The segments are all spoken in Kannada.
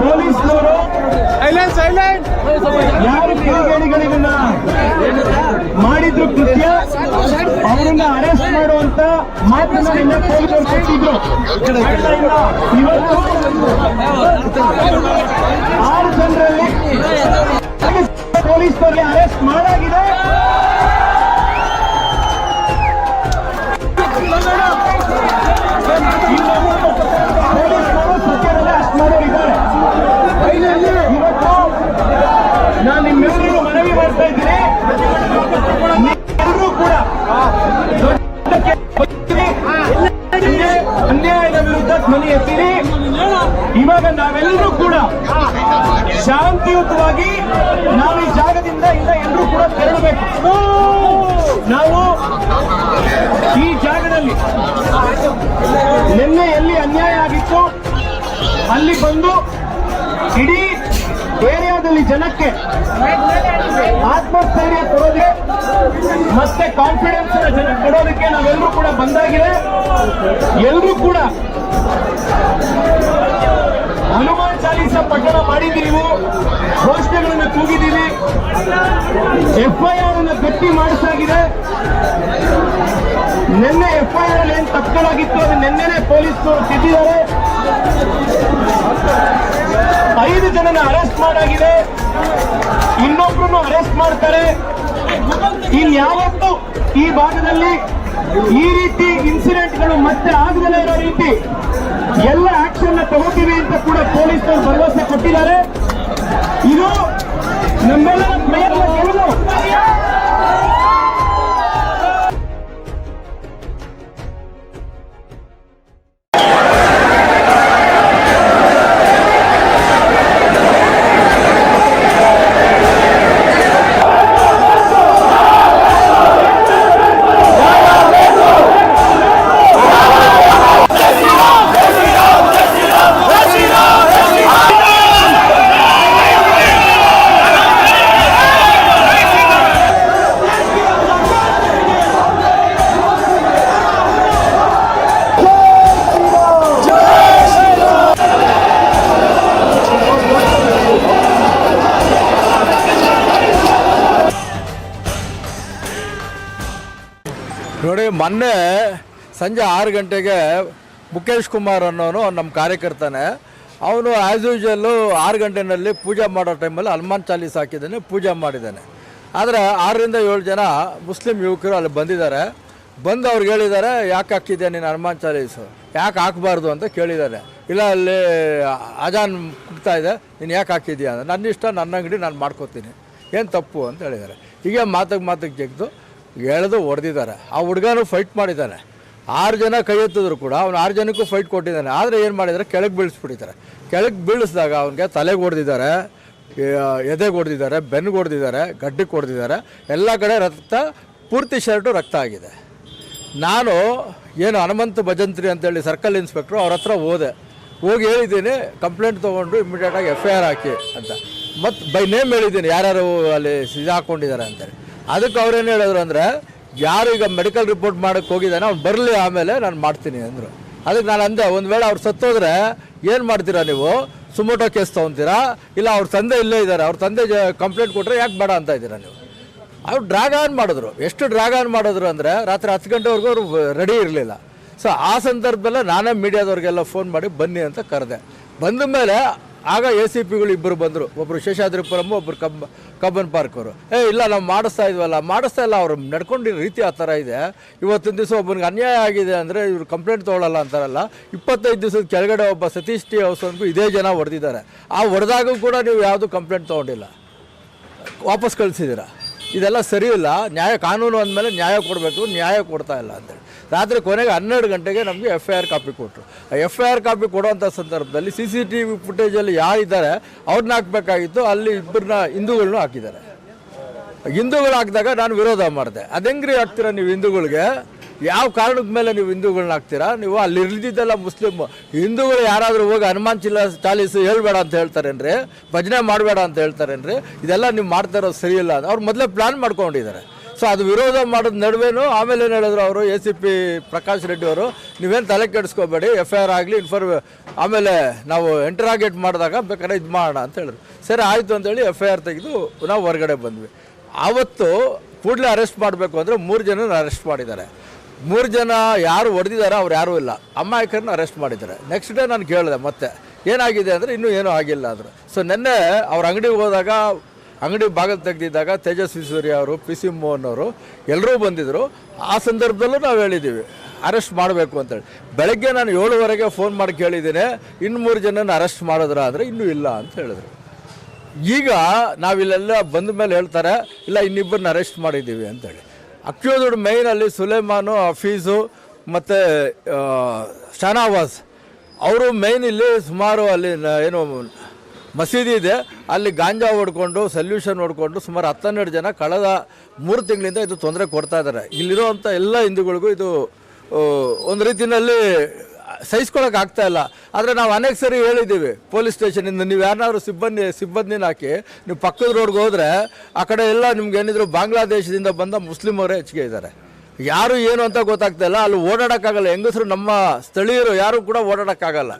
ಪೊಲೀಸ್ನವರು ಸೈಲೆಂಟ್ ಸೈಲೆಂಟ್ ಯಾರು ಕಿಡಿಗೇಡಿಗಳಿಗನ್ನ ಮಾಡಿದ್ರು ಕೃತ್ಯ ಅವರನ್ನ ಅರೆಸ್ಟ್ ಮಾಡುವಂತ ಮಾತನ್ನ ನಿನ್ನೆ ಪೊಲೀಸರು ಕೊಟ್ಟಿದ್ರು. ಇವತ್ತು ಆರು ಜನರಲ್ಲಿ ಪೊಲೀಸ್ನವರಿಗೆ ಅರೆಸ್ಟ್ ಮಾಡಾಗಿದೆ. ಧ್ವನಿ ಎತ್ತಿರಿ ಇವಾಗ ನಾವೆಲ್ಲರೂ ಕೂಡ ಶಾಂತಿಯುತವಾಗಿ ನಾವು ಈ ಜಾಗದಿಂದ ಇಲ್ಲ ಎಲ್ಲರೂ ಕೂಡ ತೆರಳಬೇಕು. ನಾವು ಈ ಜಾಗದಲ್ಲಿ ನಿನ್ನೆ ಎಲ್ಲಿ ಅನ್ಯಾಯ ಆಗಿತ್ತು. ಅಲ್ಲಿ ಬಂದು ಇಡೀ ಏರಿಯಾದಲ್ಲಿ ಜನಕ್ಕೆ ಆತ್ಮಸ್ಥೈರ್ಯ ಕೊಡೋದಕ್ಕೆ ಮತ್ತೆ ಕಾನ್ಫಿಡೆನ್ಸ್ ಜನಕ್ಕೆ ಕೊಡೋದಕ್ಕೆ ನಾವೆಲ್ಲರೂ ಕೂಡ ಬಂದಾಗಿದೆ. ಎಲ್ಲರೂ ಕೂಡ ಹನುಮಾನ್ ಚಾಲೀಸ ಪಠಣ ಮಾಡಿದ್ದೀವಿ ಘೋಷಣೆಗಳನ್ನು ಕೂಗಿದ್ದೀವಿ ಎಫ್ಐಆರ್ ಅನ್ನು ಗಟ್ಟಿ ಮಾಡಿಸಲಾಗಿದೆ ನಿನ್ನೆ ಎಫ್ಐಆರ್ ಅಲ್ಲಿ ಏನು ತಪ್ಪಲಾಗಿತ್ತು ಅದು ನಿನ್ನೆನೆ ಪೊಲೀಸರು ತಿದ್ದಿದ್ದಾರೆ. ಐದು ಜನನ ಅರೆಸ್ಟ್ ಮಾಡಾಗಿದೆ. ಇನ್ನೊಬ್ರನ್ನು ಅರೆಸ್ಟ್ ಮಾಡ್ತಾರೆ. ಇನ್ಯಾವತ್ತು ಈ ಭಾಗದಲ್ಲಿ ಈ ರೀತಿ ಇನ್ಸಿಡೆಂಟ್ಗಳು ಮತ್ತೆ ಆಗದಲ್ಲ ಇರೋ ರೀತಿ ಎಲ್ಲ ಆಕ್ಷನ್ ತಗೋತೀವಿ ಅಂತ ಕೂಡ ಪೊಲೀಸರು ಭರವಸೆ ಕೊಟ್ಟಿದ್ದಾರೆ. ಇದು ನಮ್ಮೆಲ್ಲರ ಪ್ರಯತ್ನ ನೋಡಿ, ಮೊನ್ನೆ ಸಂಜೆ ಆರು ಗಂಟೆಗೆ ಮುಖೇಶ್ ಕುಮಾರ್ ಅನ್ನೋನು ನಮ್ಮ ಕಾರ್ಯಕರ್ತನೇ. ಅವನು ಆ್ಯಸ್ ಯೂಶಲ್ಲು ಆರು ಗಂಟೆನಲ್ಲಿ ಪೂಜೆ ಮಾಡೋ ಟೈಮಲ್ಲಿ ಹನುಮಾನ್ ಚಾಲೀಸ್ ಹಾಕಿದ್ದಾನೆ, ಪೂಜೆ ಮಾಡಿದ್ದಾನೆ. ಆದರೆ ಆರರಿಂದ ಏಳು ಜನ ಮುಸ್ಲಿಂ ಯುವಕರು ಅಲ್ಲಿ ಬಂದಿದ್ದಾರೆ. ಬಂದು ಅವ್ರಿಗೆ ಹೇಳಿದ್ದಾರೆ, ಯಾಕೆ ಹಾಕಿದ್ದೆ ನೀನು ಹನುಮಾನ್ ಚಾಲೀಸು? ಯಾಕೆ ಹಾಕಬಾರ್ದು ಅಂತ ಕೇಳಿದ್ದಾರೆ. ಇಲ್ಲ, ಅಲ್ಲಿ ಅಜಾನ್ ಕುಗ್ತಾ ಇದೆ, ನೀನು ಯಾಕೆ ಹಾಕಿದ್ಯಾ? ಅಂತ ನನ್ನ ಇಷ್ಟ ನನ್ನ ಅಂಗಡಿ ನಾನು ಮಾಡ್ಕೋತೀನಿ. ಏನು ತಪ್ಪು? ಅಂತ ಹೇಳಿದ್ದಾರೆ. ಹೀಗೆ ಮಾತಿಗೆ ಮಾತಿಗೆ ಜಗ್ದು. ಎಳೆದು ಹೊಡೆದಿದ್ದಾರೆ. ಆ ಹುಡುಗನು ಫೈಟ್ ಮಾಡಿದ್ದಾನೆ. ಆರು ಜನ ಕೈ ಎತ್ತಿದ್ರು ಕೂಡ ಅವ್ನು ಆರು ಜನಕ್ಕೂ ಫೈಟ್ ಕೊಟ್ಟಿದ್ದಾನೆ. ಆದರೆ ಏನು ಮಾಡಿದರೆ ಕೆಳಗೆ ಬೀಳಿಸ್ಬಿಟ್ಟಿದ್ದಾರೆ. ಕೆಳಗೆ ಬೀಳಿಸಿದಾಗ ಅವನಿಗೆ ತಲೆಗೆ ಹೊಡೆದಿದ್ದಾರೆ ಎದೆಗೆ ಹೊಡೆದಿದ್ದಾರೆ ಬೆನ್ನಿಗೆ ಹೊಡೆದಿದ್ದಾರೆ, ಗಡ್ಡಿಗೆ ಹೊಡೆದಿದ್ದಾರೆ. ಎಲ್ಲ ಕಡೆ ರಕ್ತ, ಪೂರ್ತಿ ಶರ್ಟು ರಕ್ತ ಆಗಿದೆ. ನಾನು ಏನು ಹನುಮಂತ ಭಜಂತ್ರಿ ಅಂತೇಳಿ ಸರ್ಕಲ್ ಇನ್ಸ್ಪೆಕ್ಟ್ರು ಅವ್ರ ಹತ್ರ ಹೋದೆ. ಹೋಗಿ ಹೇಳಿದ್ದೀನಿ ಕಂಪ್ಲೇಂಟ್ ತೊಗೊಂಡು ಇಮಿಡಿಯೇಟಾಗಿ ಎಫ್ ಐ ಆರ್ ಹಾಕಿ ಅಂತ. ಮತ್ತು ಬೈ ನೇಮ್ ಹೇಳಿದ್ದೀನಿ, ಯಾರ್ಯಾರು ಅಲ್ಲಿ ಇದು ಹಾಕ್ಕೊಂಡಿದ್ದಾರೆ ಅಂತೇಳಿ. ಅದಕ್ಕೆ ಅವ್ರೇನು ಹೇಳಿದ್ರು ಅಂದರೆ, ಯಾರು ಈಗ ಮೆಡಿಕಲ್ ರಿಪೋರ್ಟ್ ಮಾಡೋಕ್ಕೆ ಹೋಗಿದ್ದಾನೆ ಅವ್ನು ಬರಲಿ ಆಮೇಲೆ ನಾನು ಮಾಡ್ತೀನಿ ಅಂದರು. ಅದಕ್ಕೆ ನಾನು ಅಂದೆ, ಒಂದು ವೇಳೆ ಅವ್ರು ಸತ್ತೋದ್ರೆ ಏನು ಮಾಡ್ತೀರಾ ನೀವು? ಸುಮೋಟೋ ಕೇಸ್ ತೊಗೊತೀರಾ? ಇಲ್ಲ ಅವ್ರ ತಂದೆ ಇಲ್ಲೇ ಇದ್ದಾರೆ ಅವ್ರ ತಂದೆ ಕಂಪ್ಲೇಂಟ್ ಕೊಟ್ಟರೆ ಯಾಕೆ ಬೇಡ ಅಂತ ಇದ್ದೀರಾ ನೀವು? ಅವ್ರು ಡ್ರಾಗ್ ಆನ್ ಮಾಡಿದ್ರು. ಎಷ್ಟು ಡ್ರಾಗ್ ಆನ್ ಮಾಡಿದ್ರು ಅಂದರೆ ರಾತ್ರಿ ಹತ್ತು ಗಂಟೆವರೆಗೂ ಅವರು ರೆಡಿ ಇರಲಿಲ್ಲ. ಸೊ ಆ ಸಂದರ್ಭದಲ್ಲೇ ನಾನೇ ಮೀಡಿಯಾದವ್ರಿಗೆಲ್ಲ ಫೋನ್ ಮಾಡಿ ಬನ್ನಿ ಅಂತ ಕರೆದೆ. ಬಂದ ಮೇಲೆ ಆಗ ಎ ಸಿ ಪಿಗಳು ಇಬ್ಬರು ಬಂದರು. ಒಬ್ಬರು ಶೇಷಾದ್ರಿಪುರಮ್ ಒಬ್ಬರು ಕಬ್ಬ, ಕಬ್ಬನ್ ಪಾರ್ಕ್ ಅವರು. ಏ, ಇಲ್ಲ, ನಾವು ಮಾಡಿಸ್ತಾ ಇದ್ವಲ್ಲ, ಮಾಡಿಸ್ತಾ ಇಲ್ಲ, ಅವ್ರು ನಡ್ಕೊಂಡಿರೋ ರೀತಿ ಆ ಥರ ಇದೆ. ಇವತ್ತಿನ ದಿವಸ ಒಬ್ಬನಿಗೆ ಅನ್ಯಾಯ ಆಗಿದೆ ಅಂದರೆ ಇವರು ಕಂಪ್ಲೇಂಟ್ ತೊಗೊಳ್ಳಲ್ಲ ಅಂತಾರಲ್ಲ, ಇಪ್ಪತ್ತೈದು ದಿವಸದ ಕೆಳಗಡೆ ಒಬ್ಬ ಸತೀಶ್ ಟಿ ಹೌಸ್ ಅನ್ಕು ಇದೇ ಜನ ಹೊಡೆದಿದ್ದಾರೆ. ಆ ಹೊಡೆದಾಗೂ ಕೂಡ ನೀವು ಯಾವುದು ಕಂಪ್ಲೇಂಟ್ ತೊಗೊಂಡಿಲ್ಲ. ವಾಪಸ್ ಕಳಿಸಿದ್ದೀರಾ. ಇದೆಲ್ಲ ಸರಿ ಇಲ್ಲ, ನ್ಯಾಯ ಕಾನೂನು ಅಂದಮೇಲೆ ನ್ಯಾಯ ಕೊಡಬೇಕು, ನ್ಯಾಯ ಕೊಡ್ತಾ ಇಲ್ಲ ಅಂತೇಳಿ ರಾತ್ರಿ ಕೊನೆಗೆ ಹನ್ನೆರಡು ಗಂಟೆಗೆ ನಮಗೆ ಎಫ್ ಐ ಆರ್ ಕಾಪಿ ಕೊಟ್ಟರು ಆ ಎಫ್ ಐ ಆರ್ ಕಾಪಿ ಕೊಡುವಂಥ ಸಂದರ್ಭದಲ್ಲಿ ಸಿ ಸಿ ಟಿ ವಿ ಫುಟೇಜಲ್ಲಿ ಯಾರಿದ್ದಾರೆ ಅವ್ರನ್ನ ಹಾಕಬೇಕಾಗಿತ್ತು. ಅಲ್ಲಿ ಇಬ್ಬರನ್ನ ಹಿಂದೂಗಳನ್ನೂ ಹಾಕಿದ್ದಾರೆ. ಹಿಂದೂಗಳು ಹಾಕಿದಾಗ ನಾನು ವಿರೋಧ ಮಾಡಿದೆ. ಅದೆಂಗ್ರಿ ಹಾಕ್ತೀರ ನೀವು ಹಿಂದೂಗಳಿಗೆ? ಯಾವ ಕಾರಣದ ಮೇಲೆ ನೀವು ಹಿಂದೂಗಳನ್ನ ಹಾಕ್ತೀರಾ? ನೀವು ಅಲ್ಲಿ ಇಳಿದಿದ್ದೆಲ್ಲ ಮುಸ್ಲಿಮ್ ಹಿಂದೂಗಳು ಯಾರಾದರೂ ಹೋಗಿ ಹನುಮಾನ್ ಚಿಲ್ಲ, ಚಾಲೀಸು ಹೇಳ್ಬೇಡ ಅಂತ ಹೇಳ್ತಾರೇನ್ರಿ? ಭಜನೆ ಮಾಡಬೇಡ ಅಂತ ಹೇಳ್ತಾರೇನ್ರಿ? ಇದೆಲ್ಲ ನೀವು ಮಾಡ್ತಾ ಇರೋದು ಸರಿಯಿಲ್ಲ ಅವ್ರು ಮೊದಲೇ ಪ್ಲ್ಯಾನ್ ಮಾಡ್ಕೊಂಡಿದ್ದಾರೆ. ಸೊ ಅದು ವಿರೋಧ ಮಾಡೋದು ನಡುವೆನೂ ಆಮೇಲೆ ಏನು ಹೇಳಿದ್ರು ಅವರು, A C P Prakash Reddy ಅವರು, ನೀವೇನು ತಲೆ ಕೆಡಿಸ್ಕೋಬೇಡಿ, ಎಫ್ ಐ ಆರ್ ಆಗಲಿ ಇನ್ಫಾರ್ಮ್ ಆಮೇಲೆ ನಾವು ಎಂಟರಾಗೇಟ್ ಮಾಡಿದಾಗ ಬೇಕಾದ್ರೆ ಇದು ಮಾಡೋಣ ಅಂತ ಹೇಳಿದ್ರು. ಸರಿ, ಆಯಿತು ಅಂತೇಳಿ ಎಫ್ ಐ ಆರ್ ತೆಗೆದು ನಾವು ಹೊರಗಡೆ ಬಂದ್ವಿ. ಆವತ್ತು ಕೂಡಲೇ ಅರೆಸ್ಟ್ ಮಾಡಬೇಕು ಅಂದರೆ ಮೂರು ಜನ ಅರೆಸ್ಟ್ ಮಾಡಿದ್ದಾರೆ. ಮೂರು ಜನ ಯಾರು ಹೊಡೆದಿದ್ದಾರೆ ಅವ್ರು ಯಾರೂ ಇಲ್ಲ. ಅಮ್ಮಾಯಕರನ್ನ ಅರೆಸ್ಟ್ ಮಾಡಿದ್ದಾರೆ. ನೆಕ್ಸ್ಟ್ ಡೇ ನಾನು ಕೇಳಿದೆ ಮತ್ತೆ, ಏನಾಗಿದೆ ಅಂದರೆ ಇನ್ನೂ ಏನೂ ಆಗಿಲ್ಲ ಅಂದರು. ಸೊ ನೆನ್ನೆ ಅವ್ರ ಅಂಗಡಿಗೆ ಹೋದಾಗ ಅಂಗಡಿ ಭಾಗ ತೆಗೆದಿದ್ದಾಗ ತೇಜಸ್ವಿ ಸೂರ್ಯ ಅವರು, ಪಿ ಸಿ ಮೋಹನ್ ಅವರು ಎಲ್ಲರೂ ಬಂದಿದ್ದರು ಆ ಸಂದರ್ಭದಲ್ಲೂ ನಾವು ಹೇಳಿದ್ದೀವಿ ಅರೆಸ್ಟ್ ಮಾಡಬೇಕು ಅಂತೇಳಿ. ಬೆಳಗ್ಗೆ ನಾನು ಏಳುವರೆಗೆ ಫೋನ್ ಮಾಡಿ ಕೇಳಿದ್ದೀನಿ, ಇನ್ನು ಮೂರು ಜನನ ಅರೆಸ್ಟ್ ಮಾಡಿದ್ರ ಆದರೆ ಇನ್ನೂ ಇಲ್ಲ ಅಂತ ಹೇಳಿದ್ರು. ಈಗ ನಾವಿಲ್ಲೆಲ್ಲ ಬಂದ ಮೇಲೆ ಹೇಳ್ತಾರೆ, ಇಲ್ಲ, ಇನ್ನಿಬ್ಬರನ್ನ ಅರೆಸ್ಟ್ ಮಾಡಿದ್ದೀವಿ ಅಂತೇಳಿ. ಅಕ್ಯೂಸ್ಡ್ ಮೈನಲ್ಲಿ ಸುಲೇಮಾನು ಹಫೀಸು ಮತ್ತು ಶನಾವಾಸ್ ಅವರು ಮೈನ್ ಇಲ್ಲಿ ಸುಮಾರು ಅಲ್ಲಿ ಏನು ಮಸೀದಿ ಇದೆ. ಅಲ್ಲಿ ಗಾಂಜಾ ಹೊಡ್ಕೊಂಡು ಸಲ್ಯೂಷನ್ ಹೊಡ್ಕೊಂಡು ಸುಮಾರು ಹತ್ತೆರಡು ಜನ ಕಳೆದ ಮೂರು ತಿಂಗಳಿಂದ ಇದು ತೊಂದರೆ ಕೊಡ್ತಾ ಇದ್ದಾರೆ. ಇಲ್ಲಿರೋವಂಥ ಎಲ್ಲ ಹಿಂದೂಗಳಿಗೂ ಇದು ಒಂದು ರೀತಿಯಲ್ಲಿ ಸಹಿಸ್ಕೊಳಕ್ಕೆ ಆಗ್ತಾ ಇಲ್ಲ. ಆದರೆ ನಾವು ಅನೇಕ ಸರಿ ಹೇಳಿದ್ದೀವಿ ಪೊಲೀಸ್ ಸ್ಟೇಷನಿಂದ ನೀವು ಯಾರನ್ನಾದ್ರೂ ಸಿಬ್ಬಂದಿ, ಸಿಬ್ಬಂದಿನ ಹಾಕಿ, ನೀವು ಪಕ್ಕದ ರೋಡ್ಗೆ ಹೋದರೆ ಆ ಕಡೆ ಎಲ್ಲ ನಿಮ್ಗೆ ಏನಿದ್ರು ಬಾಂಗ್ಲಾದೇಶದಿಂದ ಬಂದ ಮುಸ್ಲಿಮರೇ ಹೆಚ್ಚಿಗೆ ಇದ್ದಾರೆ. ಯಾರು ಏನು ಅಂತ ಗೊತ್ತಾಗ್ತಾ ಇಲ್ಲ. ಅಲ್ಲಿ ಓಡಾಡೋಕ್ಕಾಗಲ್ಲ. ಹೆಂಗಸರು ನಮ್ಮ ಸ್ಥಳೀಯರು ಯಾರು ಕೂಡ ಓಡಾಡೋಕ್ಕಾಗಲ್ಲ.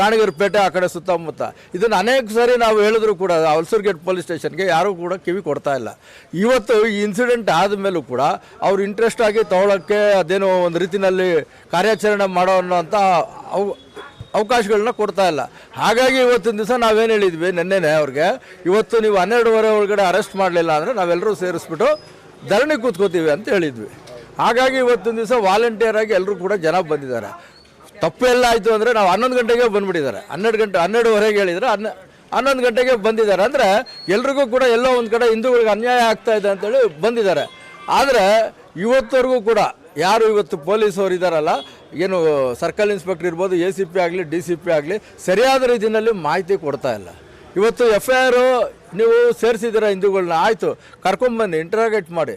ಗಾಣಿಗರಪೇಟೆ ಆ ಕಡೆ ಸುತ್ತಮುತ್ತ. ಇದನ್ನು ಅನೇಕ ಸಾರಿ ನಾವು ಹೇಳಿದ್ರು ಕೂಡ ಗೇಟ್ ಪೊಲೀಸ್ ಸ್ಟೇಷನ್ಗೆ ಯಾರೂ ಕೂಡ ಕಿವಿ ಕೊಡ್ತಾ ಇಲ್ಲ. ಇವತ್ತು ಈ ಇನ್ಸಿಡೆಂಟ್ ಆದಮೇಲೂ ಕೂಡ ಅವ್ರು ಇಂಟ್ರೆಸ್ಟ್ ಆಗಿ ತಗೊಳ್ಳೋಕ್ಕೆ ಅದೇನೋ ಒಂದು ರೀತಿಯಲ್ಲಿ ಕಾರ್ಯಾಚರಣೆ ಮಾಡೋ ಅನ್ನೋಂಥ ಅವು ಅವಕಾಶಗಳನ್ನ ಕೊಡ್ತಾ ಇಲ್ಲ. ಹಾಗಾಗಿ ಇವತ್ತಿನ ದಿವಸ ನಾವೇನು ಹೇಳಿದ್ವಿ ನಿನ್ನೆನೆ ಅವ್ರಿಗೆ, ಇವತ್ತು ನೀವು ಹನ್ನೆರಡುವರೆ ಒಳಗಡೆ ಅರೆಸ್ಟ್ ಮಾಡಲಿಲ್ಲ ಅಂದರೆ ನಾವೆಲ್ಲರೂ ಸೇರಿಸ್ಬಿಟ್ಟು ಧರಣಿ ಕೂತ್ಕೋತೀವಿ ಅಂತ ಹೇಳಿದ್ವಿ. ಹಾಗಾಗಿ ಇವತ್ತಿನ ದಿವಸ ವಾಲಂಟಿಯರ್ ಆಗಿ ಎಲ್ಲರೂ ಕೂಡ ಜನ ಬಂದಿದ್ದಾರೆ. ತಪ್ಪು ಎಲ್ಲ ಆಯಿತು ಅಂದರೆ ನಾವು ಹನ್ನೊಂದು ಗಂಟೆಗೆ ಬಂದುಬಿಟ್ಟಿದ್ದಾರೆ. ಹನ್ನೆರಡು ಗಂಟೆ, ಹನ್ನೆರಡುವರೆಗೆ ಹೇಳಿದರೆ ಹನ್ನ, ಹನ್ನೊಂದು ಗಂಟೆಗೆ ಬಂದಿದ್ದಾರೆ. ಅಂದರೆ ಎಲ್ರಿಗೂ ಕೂಡ ಎಲ್ಲೋ ಒಂದು ಕಡೆ ಹಿಂದೂಗಳಿಗೆ ಅನ್ಯಾಯ ಆಗ್ತಾ ಇದೆ ಅಂತೇಳಿ ಬಂದಿದ್ದಾರೆ. ಆದರೆ ಇವತ್ತವರೆಗೂ ಕೂಡ ಯಾರು ಇವತ್ತು ಪೊಲೀಸವರು ಇದ್ದಾರಲ್ಲ ಏನು ಸರ್ಕಲ್ ಇನ್ಸ್ಪೆಕ್ಟರ್ ಇರ್ಬೋದು, ಎ ಸಿ ಪಿ ಆಗಲಿ, ಡಿ ಸಿ ಪಿ ಆಗಲಿ, ಸರಿಯಾದ ರೀತಿಯಲ್ಲಿ ಮಾಹಿತಿ ಕೊಡ್ತಾ ಇಲ್ಲ. ಇವತ್ತು ಎಫ್ ಐ ಆರು ನೀವು ಸೇರಿಸಿದ್ದೀರಾ ಹಿಂದೂಗಳನ್ನ ಆಯಿತು, ಕರ್ಕೊಂಬನ್ನಿ ಇಂಟ್ರಾಗೇಟ್ ಮಾಡಿ.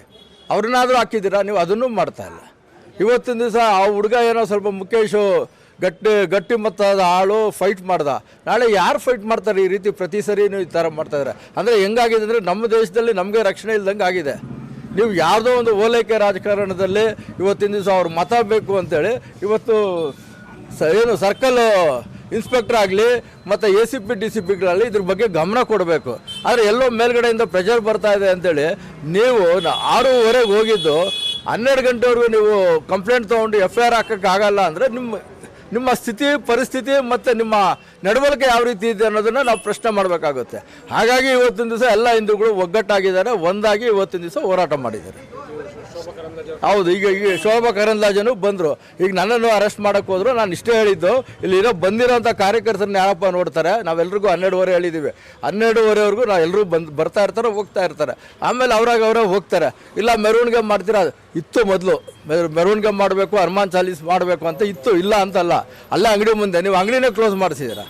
ಅವ್ರನ್ನಾದರೂ ಹಾಕಿದ್ದೀರಾ, ನೀವು ಅದನ್ನೂ ಮಾಡ್ತಾ ಇಲ್ಲ. ಇವತ್ತಿನ ದಿವಸ ಆ ಹುಡುಗ ಏನೋ ಸ್ವಲ್ಪ ಮುಖೇಶು ಗಟ್ಟಿ ಗಟ್ಟಿ ಮತ್ತದ ಆಳು ಫೈಟ್ ಮಾಡ್ದ. ನಾಳೆ ಯಾರು ಫೈಟ್ ಮಾಡ್ತಾರೆ ಈ ರೀತಿ ಪ್ರತಿ ಸರಿನೂ ಈ ಥರ ಮಾಡ್ತಾಯಿದ್ದಾರೆ ಅಂದರೆ ಹೆಂಗಾಗಿದೆ ಅಂದರೆ ನಮ್ಮ ದೇಶದಲ್ಲಿ ನಮಗೆ ರಕ್ಷಣೆ ಇಲ್ದಂಗೆ ಆಗಿದೆ. ನೀವು ಯಾವುದೋ ಒಂದು ಓಲೈಕೆ ರಾಜಕಾರಣದಲ್ಲಿ ಇವತ್ತಿನ ದಿವಸ ಅವ್ರ ಮತ ಬೇಕು ಅಂತೇಳಿ ಇವತ್ತು ಸ, ಏನು ಸರ್ಕಲ್ ಇನ್ಸ್ಪೆಕ್ಟರ್ ಆಗಲಿ ಮತ್ತು A C P, D C ಪಿಗಳಲ್ಲಿ ಇದ್ರ ಬಗ್ಗೆ ಗಮನ ಕೊಡಬೇಕು. ಆದರೆ ಎಲ್ಲೋ ಮೇಲ್ಗಡೆಯಿಂದ ಪ್ರೆಷರ್ ಬರ್ತಾ ಇದೆ ಅಂತೇಳಿ ನೀವು ಆರೂವರೆಗೆ ಹೋಗಿದ್ದು ಹನ್ನೆರಡು ಗಂಟೆವರೆಗೂ ನೀವು ಕಂಪ್ಲೇಂಟ್ ತೊಗೊಂಡು ಎಫ್ ಐ ಆರ್ ಹಾಕೋಕ್ಕಾಗಲ್ಲ ಅಂದರೆ ನಿಮ್ಮ ನಿಮ್ಮ ಸ್ಥಿತಿ, ಪರಿಸ್ಥಿತಿ ಮತ್ತು ನಿಮ್ಮ ನಡವಳಿಕೆ ಯಾವ ರೀತಿ ಇದೆ ಅನ್ನೋದನ್ನು ನಾವು ಪ್ರಶ್ನೆ ಮಾಡಬೇಕಾಗುತ್ತೆ. ಹಾಗಾಗಿ ಇವತ್ತಿನ ದಿವಸ ಎಲ್ಲ ಹಿಂದೂಗಳು ಒಗ್ಗಟ್ಟಾಗಿದ್ದಾರೆ, ಒಂದಾಗಿ ಇವತ್ತಿನ ದಿವಸ ಹೋರಾಟ ಮಾಡಿದ್ದಾರೆ. ಹೌದು, ಈಗ ಈಗ ಶೋಭಾ ಕರಂದ್ಲಾಜನು ಬಂದರು. ಈಗ ನನ್ನನ್ನು ಅರೆಸ್ಟ್ ಮಾಡಕ್ಕೆ ಹೋದ್ರು. ನಾನು ಇಷ್ಟೇ ಹೇಳಿದ್ದು ಇಲ್ಲಿರೋ ಬಂದಿರೋಂಥ ಕಾರ್ಯಕರ್ತರನ್ನ ಯಾರಪ್ಪ ನೋಡ್ತಾರೆ? ನಾವೆಲ್ರಿಗೂ ಹನ್ನೆರಡುವರೆ ಹೇಳಿದ್ದೀವಿ ಹನ್ನೆರಡುವರೆವರೆಗೂ ನಾವು ಎಲ್ಲರೂ ಬಂದು, ಬರ್ತಾ ಇರ್ತಾರೆ, ಹೋಗ್ತಾ ಇರ್ತಾರೆ. ಆಮೇಲೆ ಅವ್ರಾಗ ಅವರೇ ಹೋಗ್ತಾರೆ. ಇಲ್ಲ ಮೆರವಣಿಗೆ ಮಾಡ್ತೀರಾ? ಇತ್ತು ಮೊದಲು. ಮೆರವಣಿಗೆ ಮಾಡಬೇಕು, ಹನುಮಾನ್ ಚಾಲೀಸ್ ಮಾಡಬೇಕು ಅಂತ ಇತ್ತು. ಇಲ್ಲ ಅಂತಲ್ಲ. ಅಲ್ಲೇ ಅಂಗಡಿ ಮುಂದೆ. ನೀವು ಅಂಗಡಿನೇ ಕ್ಲೋಸ್ ಮಾಡಿಸಿದ್ದೀರಾ?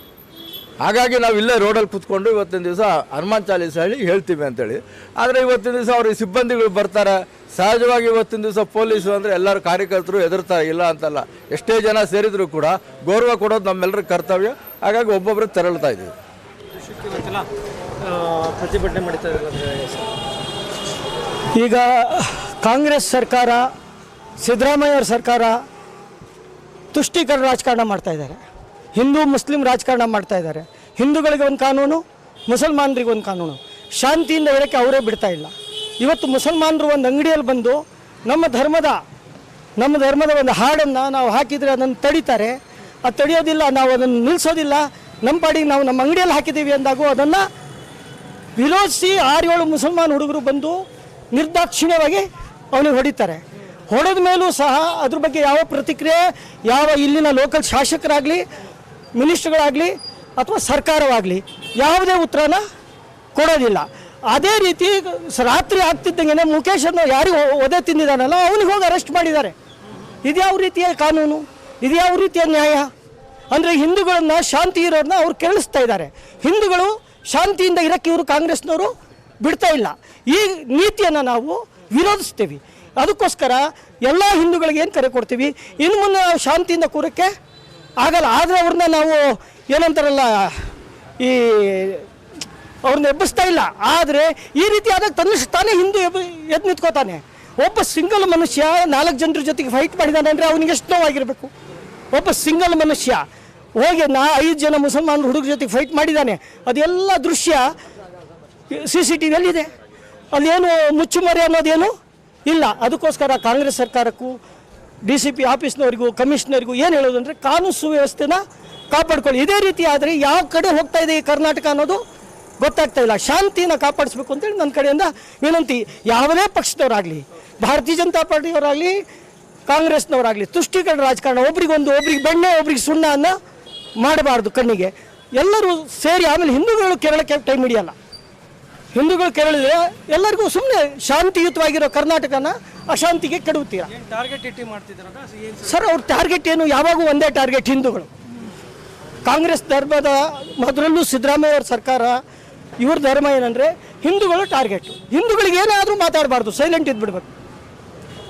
ಹಾಗಾಗಿ ನಾವು ಇಲ್ಲೇ ರೋಡಲ್ಲಿ ಕೂತ್ಕೊಂಡು ಇವತ್ತಿನ ದಿವಸ ಹನುಮಾನ್ ಚಾಲೀಸ್ ಹೇಳಿ ಹೇಳ್ತೀವಿ ಅಂತೇಳಿ. ಆದರೆ ಇವತ್ತಿನ ದಿವಸ ಅವ್ರಿಗೆ ಸಿಬ್ಬಂದಿಗಳು ಬರ್ತಾರೆ. ಸಹಜವಾಗಿ ಇವತ್ತಿನ ದಿವಸ ಪೊಲೀಸು ಅಂದರೆ ಎಲ್ಲರೂ ಕಾರ್ಯಕರ್ತರು ಹೆದರ್ತಾರೆ, ಇಲ್ಲ ಅಂತಲ್ಲ. ಎಷ್ಟೇ ಜನ ಸೇರಿದರೂ ಕೂಡ ಗೌರವ ಕೊಡೋದು ನಮ್ಮೆಲ್ಲರ ಕರ್ತವ್ಯ. ಹಾಗಾಗಿ ಒಬ್ಬೊಬ್ಬರು ತೆರಳ್ತಾ ಇದ್ದೀವಿ. ಪ್ರತಿಭಟನೆ ಈಗ ಕಾಂಗ್ರೆಸ್ ಸರ್ಕಾರ, ಸಿದ್ದರಾಮಯ್ಯ ಅವ್ರ ಸರ್ಕಾರ ತುಷ್ಟೀಕರಣ ರಾಜಕಾರಣ ಮಾಡ್ತಾ ಇದ್ದಾರೆ. ಹಿಂದೂ, ಮುಸ್ಲಿಂ ರಾಜಕಾರಣ ಮಾಡ್ತಾ ಇದ್ದಾರೆ. ಹಿಂದೂಗಳಿಗೆ ಒಂದು ಕಾನೂನು, ಮುಸಲ್ಮಾನರಿಗೆ ಒಂದು ಕಾನೂನು. ಶಾಂತಿಯಿಂದ ಇರೋಕ್ಕೆ ಅವರೇ ಬಿಡ್ತಾ ಇಲ್ಲ. ಇವತ್ತು ಮುಸಲ್ಮಾನರು ಒಂದು ಅಂಗಡಿಯಲ್ಲಿ ಬಂದು ನಮ್ಮ ಧರ್ಮದ ನಮ್ಮ ಧರ್ಮದ ಒಂದು ಹಾಡನ್ನು ನಾವು ಹಾಕಿದರೆ ಅದನ್ನು ತಡಿತಾರೆ. ಅದು ತಡೆಯೋದಿಲ್ಲ, ನಾವು ಅದನ್ನು ನಿಲ್ಲಿಸೋದಿಲ್ಲ. ನಮ್ಮ ಪಾಡಿಗೆ ನಾವು ನಮ್ಮ ಅಂಗಡಿಯಲ್ಲಿ ಹಾಕಿದ್ದೀವಿ ಅಂದಾಗೂ ಅದನ್ನು ವಿರೋಧಿಸಿ ಆರು ಏಳು ಮುಸಲ್ಮಾನ್ ಹುಡುಗರು ಬಂದು ನಿರ್ದಾಕ್ಷಿಣ್ಯವಾಗಿ ಅವನಿಗೆ ಹೊಡಿತಾರೆ. ಹೊಡೆದ ಮೇಲೂ ಸಹ ಅದ್ರ ಬಗ್ಗೆ ಯಾವ ಪ್ರತಿಕ್ರಿಯೆ, ಯಾವ ಇಲ್ಲಿನ ಲೋಕಲ್ ಶಾಸಕರಾಗಲಿ ಮಿನಿಸ್ಟ್ರುಗಳಾಗಲಿ ಅಥವಾ ಸರ್ಕಾರವಾಗಲಿ ಯಾವುದೇ ಉತ್ತರನ ಕೊಡೋದಿಲ್ಲ. ಅದೇ ರೀತಿ ರಾತ್ರಿ ಆಗ್ತಿದ್ದಂಗೆ ಮುಖೇಶ್ ಅನ್ನೋ ಯಾರಿಗೆ ಒದೆ ತಿಂದಿದ್ದಾನಲ್ಲ, ಅವನಿಗೆ ಹೋಗಿ ಅರೆಸ್ಟ್ ಮಾಡಿದ್ದಾರೆ. ಇದ್ಯಾವ ರೀತಿಯ ಕಾನೂನು? ಇದ್ಯಾವ ರೀತಿಯ ನ್ಯಾಯ? ಅಂದರೆ ಹಿಂದೂಗಳನ್ನ ಶಾಂತಿ ಇರೋದನ್ನ ಅವ್ರು ಕೇಳಿಸ್ತಾ ಇದ್ದಾರೆ. ಹಿಂದೂಗಳು ಶಾಂತಿಯಿಂದ ಇರೋಕ್ಕೆ ಇವರು ಕಾಂಗ್ರೆಸ್ನವರು ಬಿಡ್ತಾ ಇಲ್ಲ. ಈ ನೀತಿಯನ್ನು ನಾವು ವಿರೋಧಿಸ್ತೀವಿ. ಅದಕ್ಕೋಸ್ಕರ ಎಲ್ಲ ಹಿಂದೂಗಳಿಗೆ ಏನು ಕರೆ ಕೊಡ್ತೀವಿ? ಇನ್ನು ಮುಂದೆ ನಾವು ಶಾಂತಿಯಿಂದ ಕೂರಕ್ಕೆ ಆಗಲ್ಲ. ಆದರೆ ಅವ್ರನ್ನ ನಾವು ಏನಂತಾರಲ್ಲ, ಈ ಅವ್ರನ್ನ ಎಬ್ಬಿಸ್ತಾ ಇಲ್ಲ. ಆದರೆ ಈ ರೀತಿ ಆದಾಗ ತನ್ನ ತಾನೇ ಹಿಂದೂ ಎದ್ದು ನಿಂತ್ಕೋತಾನೆ. ಒಬ್ಬ ಸಿಂಗಲ್ ಮನುಷ್ಯ ನಾಲ್ಕು ಜನರ ಜೊತೆಗೆ ಫೈಟ್ ಮಾಡಿದಾನೆ ಅಂದರೆ ಅವನಿಗೆ ಎಷ್ಟು ನೋವಾಗಿರಬೇಕು. ಒಬ್ಬ ಸಿಂಗಲ್ ಮನುಷ್ಯ ಹೋಗಿ ನಾ ಐದು ಜನ ಮುಸಲ್ಮಾನ ಹುಡುಗರ ಜೊತೆಗೆ ಫೈಟ್ ಮಾಡಿದ್ದಾನೆ ಅದೆಲ್ಲ ದೃಶ್ಯ ಸಿ ಸಿ ಟಿ ವಿಯಲ್ಲಿದೆ ಅಲ್ಲೇನು ಮುಚ್ಚುಮರೆ ಅನ್ನೋದೇನು ಇಲ್ಲ. ಅದಕ್ಕೋಸ್ಕರ ಕಾಂಗ್ರೆಸ್ ಸರ್ಕಾರಕ್ಕೂ, ಡಿ ಸಿ ಪಿ ಆಫೀಸ್ನವರಿಗೂ, ಕಮಿಷನರಿಗೂ ಏನು ಹೇಳೋದು ಅಂದರೆ ಕಾನೂನು ಸುವ್ಯವಸ್ಥೆನ ಕಾಪಾಡ್ಕೊಳ್ಳಿ. ಇದೇ ರೀತಿ ಆದರೆ ಯಾವ ಕಡೆ ಹೋಗ್ತಾ ಇದೆ ಈ ಕರ್ನಾಟಕ ಅನ್ನೋದು ಗೊತ್ತಾಗ್ತಾ ಇಲ್ಲ. ಶಾಂತಿಯನ್ನು ಕಾಪಾಡಿಸ್ಬೇಕು ಅಂತೇಳಿ ನನ್ನ ಕಡೆಯಿಂದ ವಿನಂತಿ. ಯಾವುದೇ ಪಕ್ಷದವರಾಗಲಿ ಭಾರತೀಯ ಜನತಾ ಪಾರ್ಟಿಯವರಾಗಲಿ ಕಾಂಗ್ರೆಸ್ನವರಾಗಲಿ ತುಷ್ಟೀಕರಣ ರಾಜಕಾರಣ ಒಬ್ರಿಗೊಂದು ಒಬ್ರಿಗೆ ಬೆಣ್ಣೆ ಒಬ್ರಿಗೆ ಸುಣ್ಣ ಅನ್ನ ಮಾಡಬಾರ್ದು ಕಣ್ಣಿಗೆ. ಎಲ್ಲರೂ ಸೇರಿ ಆಮೇಲೆ ಹಿಂದೂಗಳು ಕೇರಳಕ್ಕೆ ಟೈಮ್ ಹಿಡಿಯಲ್ಲ. ಹಿಂದೂಗಳು ಕೇರಳಿದ್ರೆ ಎಲ್ಲರಿಗೂ ಸುಮ್ಮನೆ ಶಾಂತಿಯುತವಾಗಿರೋ ಕರ್ನಾಟಕನ ಅಶಾಂತಿಗೆ ಕೆಡುತ್ತೀರ ಸರ್ ಅವ್ರ ಟಾರ್ಗೆಟ್ ಏನು? ಯಾವಾಗೂ ಒಂದೇ ಟಾರ್ಗೆಟ್ ಹಿಂದೂಗಳು. ಕಾಂಗ್ರೆಸ್ ಧರ್ಮದ ಮೊದಲಲ್ಲೂ ಸಿದ್ದರಾಮಯ್ಯ ಅವ್ರ ಸರ್ಕಾರ ಇವ್ರ ಧರ್ಮ ಏನಂದರೆ ಹಿಂದೂಗಳು ಟಾರ್ಗೆಟ್. ಹಿಂದೂಗಳಿಗೆ ಏನಾದರೂ ಮಾತಾಡಬಾರ್ದು ಸೈಲೆಂಟ್ ಇದ್ಬಿಡ್ಬೇಕು.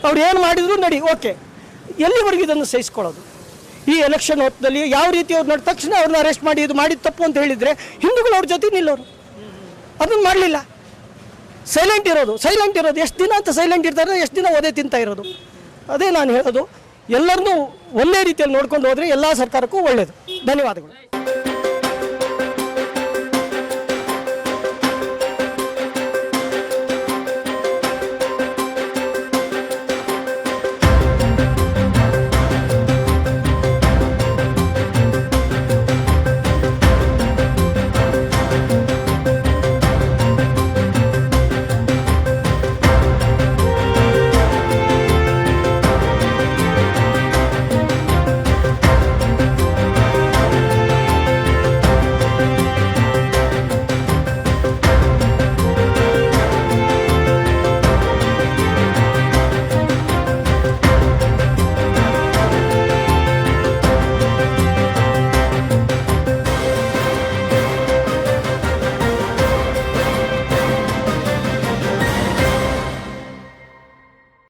ಅವ್ರು ಏನು ಮಾಡಿದ್ರು ನಡಿ, ಓಕೆ. ಎಲ್ಲಿವರೆಗೂ ಇದನ್ನು ಸಹಿಸ್ಕೊಳ್ಳೋದು? ಈ ಎಲೆಕ್ಷನ್ ಹೊತ್ತಲ್ಲಿ ಯಾವ ರೀತಿ ಅವ್ರು ನಡೆದ ತಕ್ಷಣ ಅವ್ರನ್ನ ಅರೆಸ್ಟ್ ಮಾಡಿ, ಇದು ಮಾಡಿದ ತಪ್ಪು ಅಂತ ಹೇಳಿದರೆ ಹಿಂದೂಗಳು ಅವ್ರ ಜೊತೆ ನಿಲ್ಲೋರು. ಅದನ್ನು ಮಾಡಲಿಲ್ಲ. ಸೈಲೆಂಟ್ ಇರೋದು ಸೈಲೆಂಟ್ ಇರೋದು. ಎಷ್ಟು ದಿನ ಅಂತ ಸೈಲೆಂಟ್ ಇರ್ತಾರೆ, ಎಷ್ಟು ದಿನ ಓದೇ ತಿಂತಾ ಇರೋದು. ಅದೇ ನಾನು ಹೇಳೋದು, ಎಲ್ಲರನ್ನೂ ಒಂದೇ ರೀತಿಯಲ್ಲಿ ನೋಡ್ಕೊಂಡು ಹೋದರೆ ಎಲ್ಲ ಸರ್ಕಾರಕ್ಕೂ ಒಳ್ಳೆಯದು ಧನ್ಯವಾದಗಳು.